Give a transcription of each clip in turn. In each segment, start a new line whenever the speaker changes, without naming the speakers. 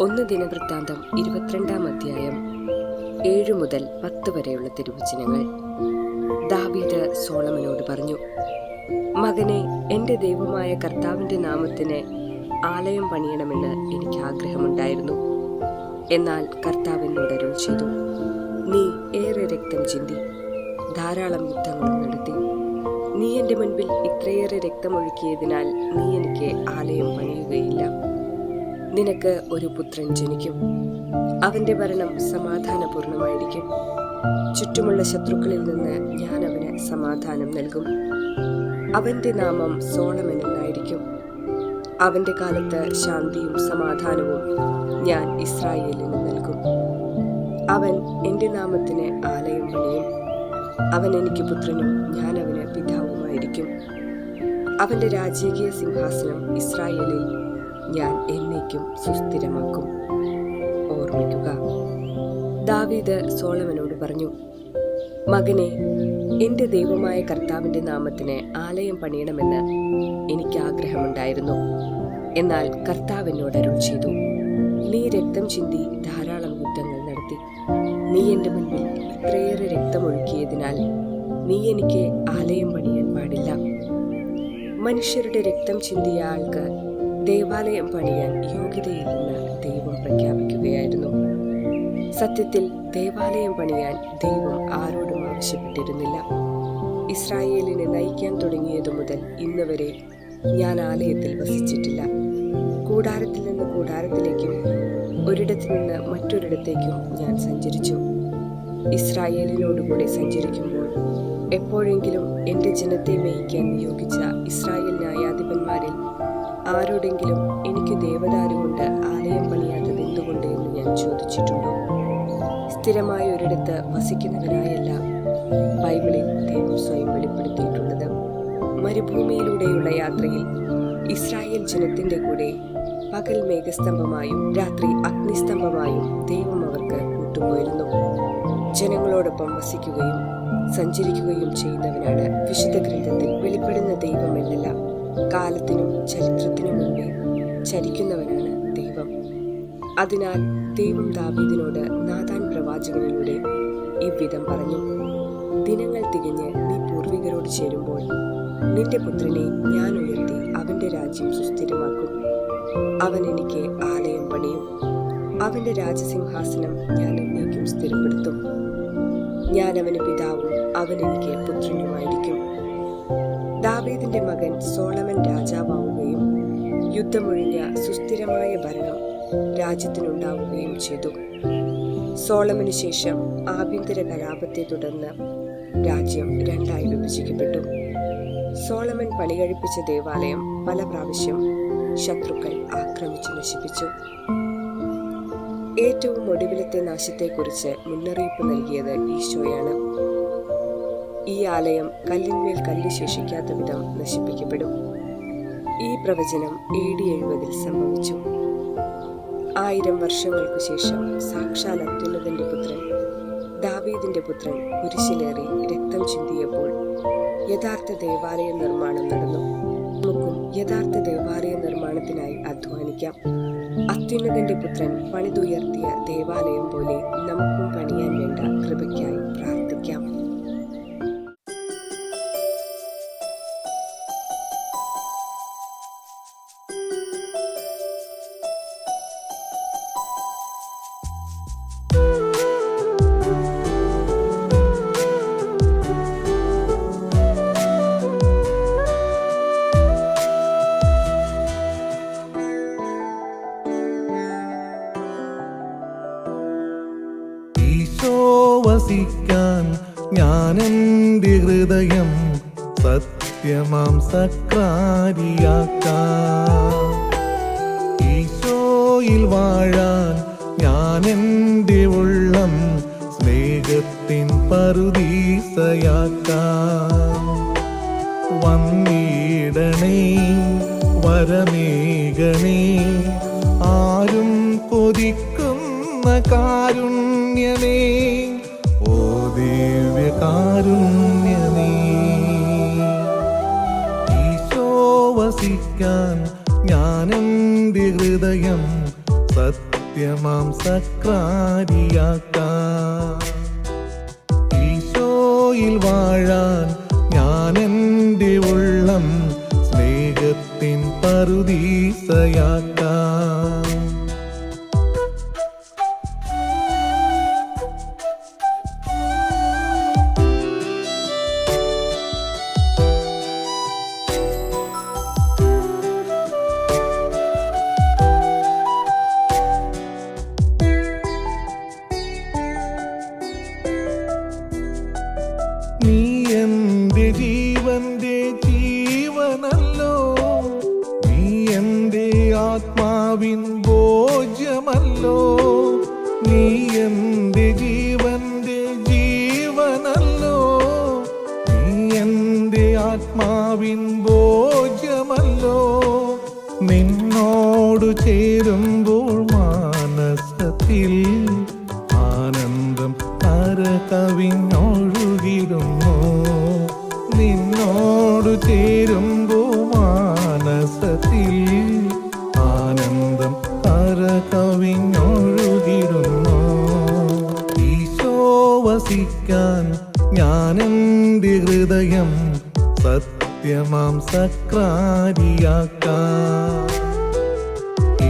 ഒന്ന് ദിനവൃത്താന്തം ഇരുപത്തിരണ്ടാം അധ്യായം ഏഴു മുതൽ പത്ത് വരെയുള്ള തിരുവചനങ്ങൾ. ദാവീദ് സോളമനോട് പറഞ്ഞു മകനെ എന്റെ ദൈവമായ കർത്താവിന്റെ നാമത്തിന് ആലയം പണിയണമെന്ന് എനിക്ക് ആഗ്രഹമുണ്ടായിരുന്നു. എന്നാൽ കർത്താവിനോട് അരുൾ ചെയ്തു നീ ഏറെ രക്തം ചിന്തി ധാരാളം യുദ്ധങ്ങൾ നടത്തി. നീ എന്റെ മുൻപിൽ ഇത്രയേറെ രക്തമൊഴുക്കിയതിനാൽ നീ എനിക്ക് ആലയം പണിയുകയില്ല. നിനക്ക് ഒരു പുത്രൻ ജനിക്കും. അവന്റെ ഭരണം സമാധാനപൂർണമായിരിക്കും. ചുറ്റുമുള്ള ശത്രുക്കളിൽ നിന്ന് ഞാൻ അവന് സമാധാനം നൽകും. അവന്റെ നാമം സോളമൻ എന്നായിരിക്കും. അവന്റെ കാലത്ത് ശാന്തിയും സമാധാനവും ഞാൻ ഇസ്രായേലിന് നൽകും. അവൻ എന്റെ നാമത്തിന് ആലയം പണിയും അവൻ എനിക്ക് പുത്രനും ഞാൻ അവന് പിതാവുമായിരിക്കും. അവന്റെ രാജകീയ സിംഹാസനം ഇസ്രായേലിൽ ഞാൻ എന്നേക്കും സുസ്ഥിരമാക്കും. ഓർമ്മിക്കുക. ദാവീദ് സോളമനോട് പറഞ്ഞു മകനെ എന്റെ ദൈവമായ കർത്താവിന്റെ നാമത്തിന് ആലയം പണിയണമെന്ന് എനിക്ക് ആഗ്രഹമുണ്ടായിരുന്നു എന്നാൽ കർത്താവ് എന്നോട് അരുൾ ചെയ്തു നീ രക്തം ചിന്തി ധാരാളം യുദ്ധങ്ങൾ നടത്തി. നീ എന്റെ മുൻപിൽ ഇത്രയേറെ രക്തമൊഴുക്കിയതിനാൽ നീ എനിക്ക് ആലയം പണിയാൻ പാടില്ല. മനുഷ്യരുടെ രക്തം ചിന്തിയ ആൾക്ക് ദേവാലയം പണിയാൻ യോഗ്യതയില്ലെന്ന് ദൈവം പ്രഖ്യാപിക്കുകയായിരുന്നു. സത്യത്തിൽ ദേവാലയം പണിയാൻ ദൈവം ആരോടും ആവശ്യപ്പെട്ടിരുന്നില്ല. ഇസ്രായേലിനെ നയിക്കാൻ തുടങ്ങിയതു മുതൽ ഇന്ന് വരെ ഞാൻ ആലയത്തിൽ വസിച്ചിട്ടില്ല. കൂടാരത്തിൽ നിന്ന് കൂടാരത്തിലേക്കും ഒരിടത്തു നിന്ന് മറ്റൊരിടത്തേക്കും ഞാൻ സഞ്ചരിച്ചു. ഇസ്രായേലിനോടുകൂടി സഞ്ചരിക്കുമ്പോൾ എപ്പോഴെങ്കിലും എന്റെ ജനത്തെ മേയിക്കാൻ നിയോഗിച്ച ഇസ്രായേൽ ആരോടെങ്കിലും എനിക്ക് ദേവദാരു കൊണ്ട് ആലയം പണിയാത്തത് എന്തുകൊണ്ട് എന്ന് ഞാൻ ചോദിച്ചിട്ടുണ്ടോ? സ്ഥിരമായ ഒരിടത്ത് വസിക്കുന്നവരായല്ല ബൈബിളിൽ ദൈവം സ്വയം വെളിപ്പെടുത്തിയിട്ടുള്ളത്. മരുഭൂമിയിലൂടെയുള്ള യാത്രയിൽ ഇസ്രായേൽ ജനത്തിന്റെ കൂടെ പകൽ മേഘസ്തംഭമായും രാത്രി അഗ്നിസ്തംഭമായും ദൈവം അവർക്ക് കൂട്ടുപോയിരുന്നു. ജനങ്ങളോടൊപ്പം വസിക്കുകയും സഞ്ചരിക്കുകയും ചെയ്യുന്നവനാണ് വിശുദ്ധ ഗ്രന്ഥത്തിൽ വെളിപ്പെടുന്ന ദൈവം എന്നല്ല കാലത്തിനും ചരിത്രത്തിനും ചരിക്കുന്നവനാണ് ദൈവം. അതിനാൽ ദൈവം ദാവീദിനോട് നാഥാൻ പ്രവാചകനിലൂടെ ഇவ்விധം പറഞ്ഞു. ദിനങ്ങൾ തികഞ്ഞ് നീ പൂർവികരോട് ചേരുമ്പോൾ നിന്റെ പുത്രനെ ഞാൻ ഉയർത്തി അവന്റെ രാജ്യം സുസ്ഥിരമാക്കും. അവൻ എനിക്ക് ആലയം പണിയും അവന്റെ രാജസിംഹാസനം ഞാൻ എന്നേക്കും സ്ഥിരപ്പെടുത്തും. ഞാൻ അവന് പിതാവും അവൻ എനിക്ക് പുത്രനുമായിരിക്കും. ദാവീദിന്റെ മകൻ സോളമൻ രാജാവാവുകയും യുദ്ധമൊഴിഞ്ഞ സുസ്ഥിരമായ ഭരണം രാജ്യത്തിനുണ്ടാവുകയും ചെയ്തു. സോളമിനു ശേഷം ആഭ്യന്തര കലാപത്തെ തുടർന്ന് രാജ്യം രണ്ടായി വിഭജിക്കപ്പെട്ടു. സോളമൻ പണികഴിപ്പിച്ച ദേവാലയം പല പ്രാവശ്യം ശത്രുക്കൾ ആക്രമിച്ചു നശിപ്പിച്ചു. ഏറ്റവും ഒടുവിലത്തെ നാശത്തെക്കുറിച്ച് മുന്നറിയിപ്പ് നൽകിയത് ഈശോയാണ്. ഈ ആലയം കല്ലിന്മേൽ കല്ല് ശേഷിക്കാത്ത വിധം നശിപ്പിക്കപ്പെടും. ഈ പ്രവചനം എ ഡി എഴുപതിൽ സംഭവിച്ചു. ആയിരം വർഷങ്ങൾക്കു ശേഷം സാക്ഷാൽ അത്യുന്നതന്റെ പുത്രൻ ദാവീദിന്റെ പുത്രൻ കുരിശിലേറി രക്തം ചിന്തിയപ്പോൾ യഥാർത്ഥ ദേവാലയ നിർമ്മാണം നടന്നു. നമുക്കും യഥാർത്ഥ ദേവാലയ നിർമ്മാണത്തിനായി അധ്വാനിക്കാം. അത്യുന്നതന്റെ പുത്രൻ പണിതുയർത്തിയ ദേവാലയം പോലെ നമുക്കും പണിയാൻ വേണ്ട.
എന്റെ ഹൃദയം സത്യമാം സക്രാരിയാക്കാം. വാഴാൻ ഞാൻ എന്റെ ഉള്ളം സ്നേഹത്തിൻ പറുദീസയാക്കാം. വന്നിടണേ വരമേകണേ ആരും കൊതിക്കുന്ന കാരുണ്യമേ. കാരുണ്യമേ. എന്റെ ഹൃദയം സത്യ സത്യമാം സക്രാരിയാക്കാം. ഈശോയിൽ വാഴാൻ ജ്ഞാനന്തി ഉള്ളം സ്നേഹത്തിൻ പറുദീസയാക്കാം ആത്മാവിൻ ബോജ്യമല്ലോ നീ എന്റെ ജീവന്റെ ജീവനല്ലോ. നീ എന്റെ ആത്മാവിൻ ബോജ്യമല്ലോ നിന്നോട് ചേരുമ്പോൾ കരകവിഞ്ഞൊഴുകിടുന്നു ഈശോ വസിക്കാൻ എന്റെ ഹൃദയം സത്യമാം സക്രാരിയാക്കാൻ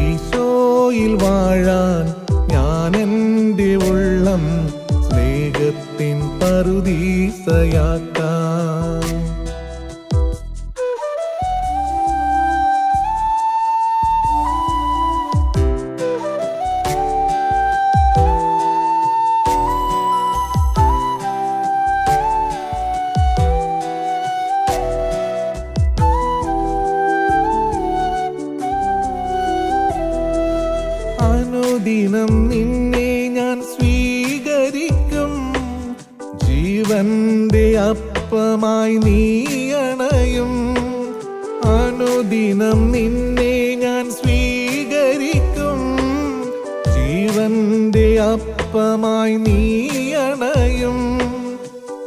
ഈശോയിൽ വാഴാൻ എന്റെ ഉള്ളം സ്നേഹത്തിൻ പറുദീസയാക്കാം ജീവന്റെ അപ്പമായി നീ അണയും. അനുദിനം നിന്നെ ഞാൻ സ്വീകരിക്കും. ജീവന്റെ അപ്പമായി നീ അണയും.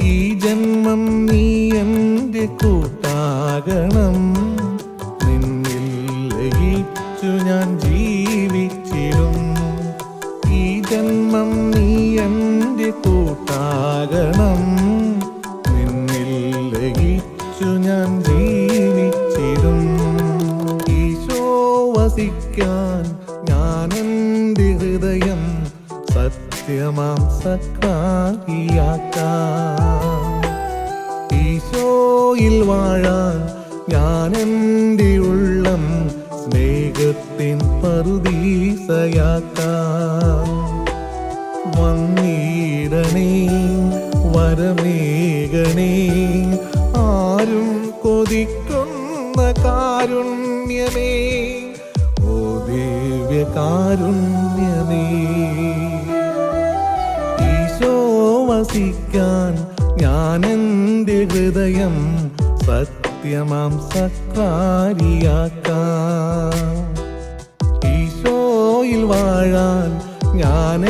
ഈ ജന്മം നീ എന്റെ കൂട്ടാകണം. സക്രാരിയാക്കാം ഈശോയിൽ വാഴാൻ ഞാൻ എന്റെ ഉള്ളം സ്നേഹത്തിൻ പറുദീസയാക്കാം. വന്നിടണേ വരമേകണേ ആരും കൊതിക്കുന്ന കാരുണ്യമേ ഓ ദിവ്യകാരുണ്യമേ. വസിക്കാൻ ഞാൻ എന്റെ ഹൃദയം സത്യമാം സക്കാരിയാക്കാം ഈശോയിൽ വാഴാൻ ഞാൻ